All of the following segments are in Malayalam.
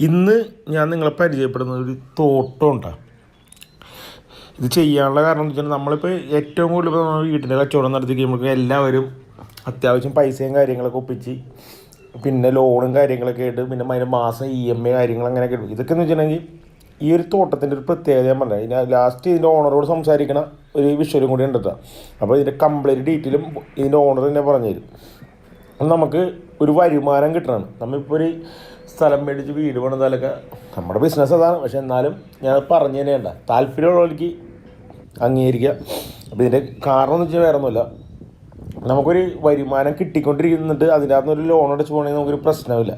ഇന്ന് ഞാൻ നിങ്ങളെ പരിചയപ്പെടുന്ന ഒരു തോട്ടം ഉണ്ടാകും ഇത് ചെയ്യാനുള്ള കാരണം എന്ന് വെച്ചാൽ നമ്മളിപ്പോൾ ഏറ്റവും കൂടുതൽ ഇപ്പോൾ നമ്മൾ വീട്ടിന്റെ കച്ചവടം നടത്തി കഴിയുമ്പോൾ എല്ലാവരും അത്യാവശ്യം പൈസയും കാര്യങ്ങളൊക്കെ ഒപ്പിച്ച് പിന്നെ ലോണും കാര്യങ്ങളൊക്കെ ആയിട്ട് പിന്നെ അതിന് മാസം ഇ എം ഐ കാര്യങ്ങൾ അങ്ങനെയൊക്കെ ഇടും. ഇതൊക്കെ എന്ന് വെച്ചിട്ടുണ്ടെങ്കിൽ ഈ ഒരു തോട്ടത്തിന്റെ ഒരു പ്രത്യേകത ഞാൻ പറഞ്ഞത് ഇതിന് ലാസ്റ്റ് ഇതിന്റെ ഓണറോട് സംസാരിക്കണ ഒരു വിഷ്വലും കൂടി ഉണ്ട് അപ്പോൾ ഇതിന്റെ കംപ്ലീറ്റ് ഡീറ്റെയിലും ഇതിന്റെ ഓണർ തന്നെ പറഞ്ഞു തരും നമുക്ക് ഒരു വരുമാനം കിട്ടണം. നമ്മളിപ്പോൾ ഒരു സ്ഥലം മേടിച്ച് വീട് പണിതാലൊക്കെ നമ്മുടെ ബിസിനസ് അതാണ്. പക്ഷെ എന്നാലും ഞാൻ പറഞ്ഞു തന്നെയണ്ട താല്പര്യമുള്ളവർക്ക് അംഗീകരിക്കുക അപ്പോൾ ഇതിന്റെ കാരണം എന്ന് വെച്ചാൽ വേറെ ഒന്നുമില്ല നമുക്കൊരു വരുമാനം കിട്ടിക്കൊണ്ടിരിക്കുന്നുണ്ട്. അതിന്റെ അകത്ത് ഒരു ലോൺ അടച്ച് പോകണമെങ്കിൽ നമുക്കൊരു പ്രശ്നമില്ല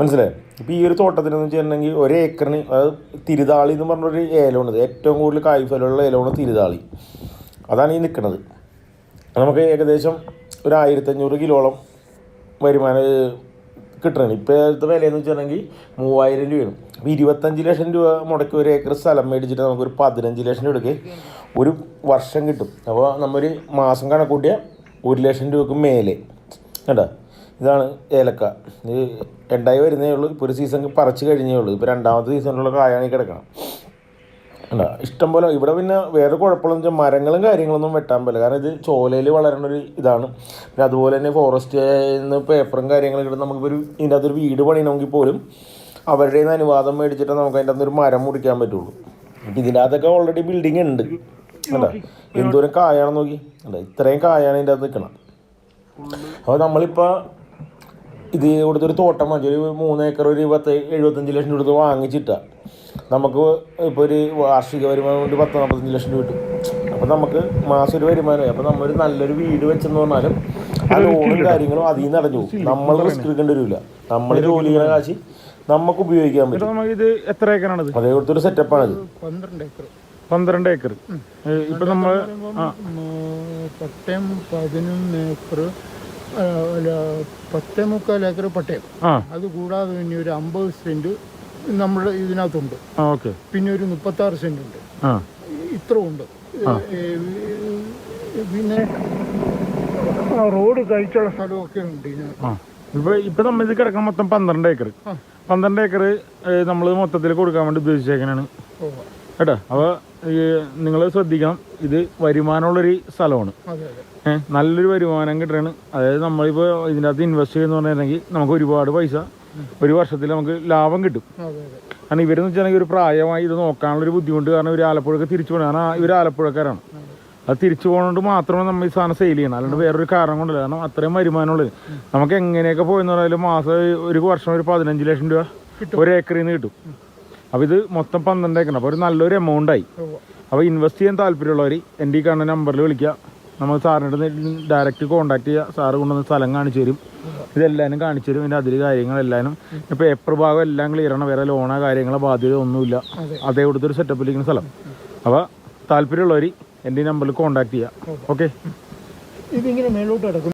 മനസ്സിലായോ? ഇപ്പോൾ ഈ ഒരു തോട്ടത്തിനെന്ന് വെച്ചിട്ടുണ്ടെങ്കിൽ ഒരു ഏക്കറിന് അത് തിരുതാളി എന്ന് പറഞ്ഞൊരു ഏലമാണ് ഏറ്റവും കൂടുതൽ കായ്ഫലമുള്ള ഏലമാണ് തിരുതാളി. അതാണ് ഈ നിൽക്കുന്നത് നമുക്ക് ഏകദേശം ഒരു ആയിരത്തഞ്ഞൂറ് കിലോളം വരുമാനം കിട്ടണം ഇപ്പോഴത്തെ വിലയെന്ന് വെച്ചിട്ടുണ്ടെങ്കിൽ മൂവായിരം രൂപയാണ്. അപ്പോൾ ഇരുപത്തഞ്ച് ലക്ഷം രൂപ മുടക്കി ഒരു ഏക്കർ സ്ഥലം മേടിച്ചിട്ട് നമുക്കൊരു പതിനഞ്ച് ലക്ഷം രൂപയ്ക്ക് ഒരു വർഷം കിട്ടും. അപ്പോൾ നമ്മൊരു മാസം കണക്കൂട്ടിയ ഒരു ലക്ഷം രൂപക്ക് മേലെ. കേട്ടോ ഇതാണ് ഏലക്ക. ഇത് രണ്ടായി വരുന്നേ ഉള്ളൂ. ഇപ്പോൾ ഒരു സീസൺ പറിച്ചു കഴിഞ്ഞേ ഉള്ളൂ. ഇപ്പോൾ രണ്ടാമത്തെ സീസണിലുള്ള കായാണ് കിടക്കണം അല്ല ഇഷ്ടംപോലെ ഇവിടെ പിന്നെ വേറെ കുഴപ്പമെന്ന് വെച്ചാൽ മരങ്ങളും കാര്യങ്ങളൊന്നും വെട്ടാൻ പറ്റില്ല. കാരണം ഇത് ചോലയിൽ വളരുന്ന ഒരു ഇതാണ്. പിന്നെ അതുപോലെ തന്നെ ഫോറസ്റ്റ് നിന്ന് പേപ്പറും കാര്യങ്ങളും കിട്ടും നമുക്കിപ്പോൾ നമുക്കൊരു ഇതിന്റെ അകത്തൊരു വീട് പണിയണമെങ്കിൽ പോലും അവരുടെ നിന്ന് അനുവാദം മേടിച്ചിട്ട് നമുക്ക് അതിന്റെ അകത്തൊരു മരം മുറിക്കാൻ പറ്റുള്ളൂ. ഇതിന്റെ അകത്തൊക്കെ ഓൾറെഡി ബിൽഡിംഗ് ഉണ്ട്. അല്ല എന്തോരം കായാണെന്ന് നോക്കി. അല്ല ഇത്രയും കായാണ് ഇതിന്റെ അകത്ത് നിൽക്കണം അപ്പോൾ നമ്മളിപ്പോൾ ഇത് കൊടുത്തൊരു തോട്ടം മതി ഒരു മൂന്ന് ഏക്കർ ഒരു പത്ത് എഴുപത്തഞ്ച് ലക്ഷം കൊടുത്ത് വാങ്ങിച്ചിട്ടാ. നമുക്ക് ഇപ്പോൾ ഒരു വാർഷിക വരുമാനം കൊണ്ട് പത്ത് നാൽപ്പത്തഞ്ച് ലക്ഷം രൂപ കിട്ടും. അപ്പോൾ നമുക്ക് മാസം ഒരു വരുമാനമായി. അപ്പോൾ നമ്മളൊരു നല്ലൊരു വീട് വെച്ചെന്ന് പറഞ്ഞാലും ആ ലോണും കാര്യങ്ങളും അതിൽ നിന്ന് അടഞ്ഞു പോകും. നമ്മൾ റിസ്ക് എടുക്കേണ്ടി വരില്ല. നമ്മൾ ജോലി ചെയ്യുന്ന കാശ് നമുക്ക് ഉപയോഗിക്കാൻ പറ്റും. നമുക്ക് ഇത് എത്ര ഏക്കറാണിത്? അതേ കൊടുത്തൊരു സെറ്റപ്പാണിത് പന്ത്രണ്ട് ഏക്കർ പന്ത്രണ്ട് ഏക്കർ ഇപ്പൊ നമ്മൾ പട്ടയം പതിനൊന്ന് ഏക്കർ പത്തേ മുക്കാൽ ഏക്കർ പട്ടയം. അത് കൂടാതെ പിന്നെ ഒരു അമ്പത് സെന്റ് നമ്മുടെ ഇതിനകത്തുണ്ട്. ഓക്കെ. പിന്നെ ഒരു മുപ്പത്തി ആറ് സെന്റ് ഉണ്ട്. ഇത്ര ഉണ്ട് പിന്നെ റോഡ് കഴിച്ചുള്ള സ്ഥലമൊക്കെ ഉണ്ട് ഇപ്പൊ ഇപ്പൊ നമ്മൾ ഇത് കിടക്കാൻ മൊത്തം പന്ത്രണ്ട് ഏക്കർ. പന്ത്രണ്ട് ഏക്കർ നമ്മൾ മൊത്തത്തിൽ കൊടുക്കാൻ വേണ്ടി ഉപയോഗിച്ചേക്കാനാണ് ഓ, കേട്ടോ? അപ്പോൾ നിങ്ങൾ ശ്രദ്ധിക്കണം. ഇത് വരുമാനമുള്ളൊരു സ്ഥലമാണ്. നല്ലൊരു വരുമാനം കിട്ടുകയാണ് അതായത് നമ്മളിപ്പോൾ ഇതിന്റെ അകത്ത് ഇൻവെസ്റ്റ് ചെയ്യുന്ന പറഞ്ഞിട്ടുണ്ടെങ്കിൽ നമുക്ക് ഒരുപാട് പൈസ ഒരു വർഷത്തിൽ നമുക്ക് ലാഭം കിട്ടും. കാരണം ഇവരെന്ന് വെച്ചാൽ ഒരു പ്രായമായി ഇത് നോക്കാനുള്ള ഒരു ബുദ്ധിമുട്ട് കാരണം ഇവർ ആലപ്പുഴക്ക് തിരിച്ചു പോകണം കാരണം ഇവർ ആലപ്പുഴക്കാരാണ്. അത്. തിരിച്ചു പോകുന്നതുകൊണ്ട് മാത്രമേ നമ്മൾ ഈ സാധനം സെയിൽ ചെയ്യണം അല്ലാണ്ട് വേറൊരു കാരണം കൊണ്ടല്ല. കാരണം അത്രയും വരുമാനമുള്ളത്. നമുക്ക് എങ്ങനെയൊക്കെ പോയെന്ന് പറഞ്ഞാലും മാസം ഒരു വർഷം ഒരു പതിനഞ്ച് ലക്ഷം രൂപ ഒരു ഏക്കറിൽ നിന്ന് കിട്ടും അപ്പോൾ ഇത് മൊത്തം പന്ത്രണ്ട് ഏക്കർ അപ്പോൾ ഒരു നല്ലൊരു എമൗണ്ടായി ആയി. അപ്പോൾ ഇൻവെസ്റ്റ് ചെയ്യാൻ താല്പര്യമുള്ളവർ എന്റെ ഈ കാണുന്ന നമ്പറിൽ വിളിക്കുക. നമ്മൾ സാറിന്റെ ഡയറക്റ്റ് കോൺടാക്ട് ചെയ്യുക സാറ് കൊണ്ടുവന്ന് സ്ഥലം കാണിച്ചു തരും. ഇതെല്ലാവരും കാണിച്ചു തരും. ഇതിന്റെ അതിൽ കാര്യങ്ങളെല്ലാവരും ഇപ്പോൾ പേപ്പർ ഭാഗം എല്ലാം ക്ലിയർ ആണ്. വേറെ ലോണോ കാര്യങ്ങളോ ബാധ്യത ഒന്നുമില്ല. അതെ. കൊടുത്തൊരു സെറ്റപ്പിലിരിക്കുന്ന സ്ഥലം. അപ്പോൾ താല്പര്യമുള്ളവർ എന്റെ ഈ നമ്പറിൽ കോൺടാക്ട് ചെയ്യുക ഓക്കെ. ഇതിങ്ങനെ മേലോട്ട് കിടക്കും